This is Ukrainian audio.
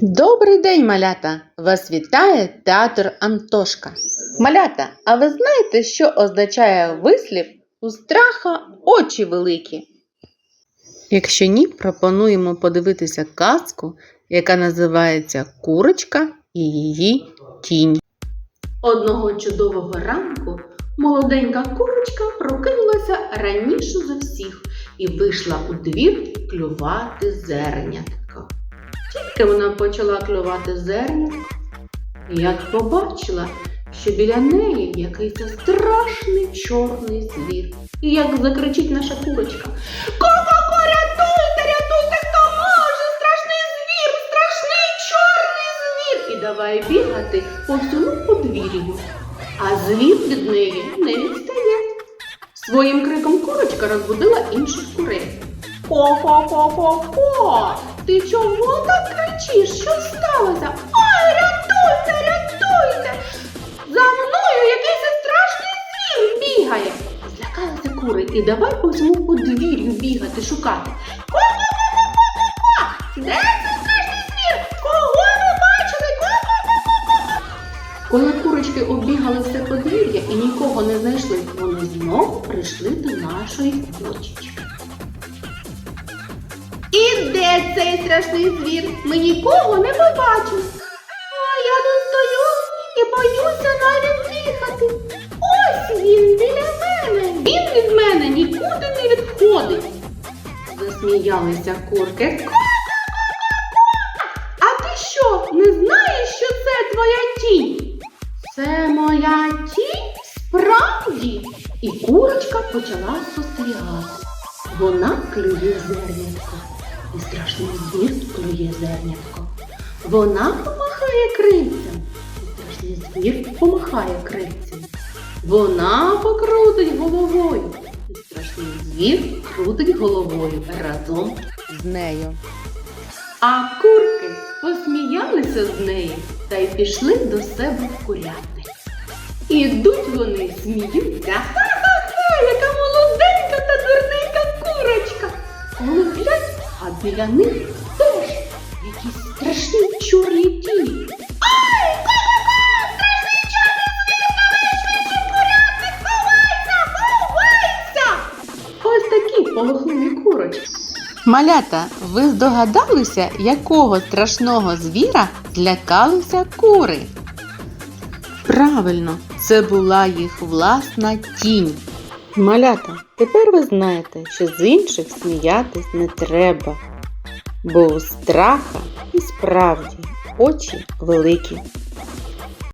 Добрий день, малята! Вас вітає театр Антошка. Малята, а ви знаєте, що означає вислів у страха очі великі? Якщо ні, пропонуємо подивитися казку, яка називається Курочка і її тінь. Одного чудового ранку молоденька курочка прокинулася раніше за всіх і вийшла у двір клювати зернятко. Тільки вона почала клювати зернятко, як побачила, що біля неї якийсь страшний чорний звір. І як закричить наша курочка. Ко-ко-ко, рятуйте, рятуйте, хто може! Страшний звір, страшний чорний звір! І давай бігати по всьому подвір'ю. А звір від неї не відстає. Своїм криком курочка розбудила інших курей. Ко-ко-ко-ко-ко! Ти чого так кричиш? Що сталося? Ой, рятуйте, рятуйте! За мною якийсь страшний звір бігає. Злякалися кури і давай по всьому подвір'ю бігати, шукати. Де цей страшний звір? Кого ви бачили? Коли курочки оббігали все подвір'я і нікого не знайшли, вони знову прийшли до нашої курочечки. Цей страшний звір? Ми нікого не побачили. А я тут стою і боюся навіть дихати. Ось він біля мене. Він від мене нікуди не відходить. Засміялися курки. А ти що, не знаєш, що це твоя тінь? Це моя тінь справді. І курочка почала спостерігати. Вона клює зернятко. І страшний звір клює зернятко. Вона помахає крильцем. І страшний звір помахає крильцем. Вона покрутить головою. І страшний звір крутить головою разом з нею. А курки посміялися з неї та й пішли до себе в курятник. Ідуть вони, сміються. Біля них теж якісь страшні чорні тіні. Ай, ко-ко-ко, страшний чорний звір, курятник, ховайся, ховайся! Ось такі полохливі курочки. Малята, ви здогадалися, якого страшного звіра злякалися кури? Правильно, це була їх власна тінь. Малята, тепер ви знаєте, що з інших сміятись не треба, бо у страха і справді очі великі.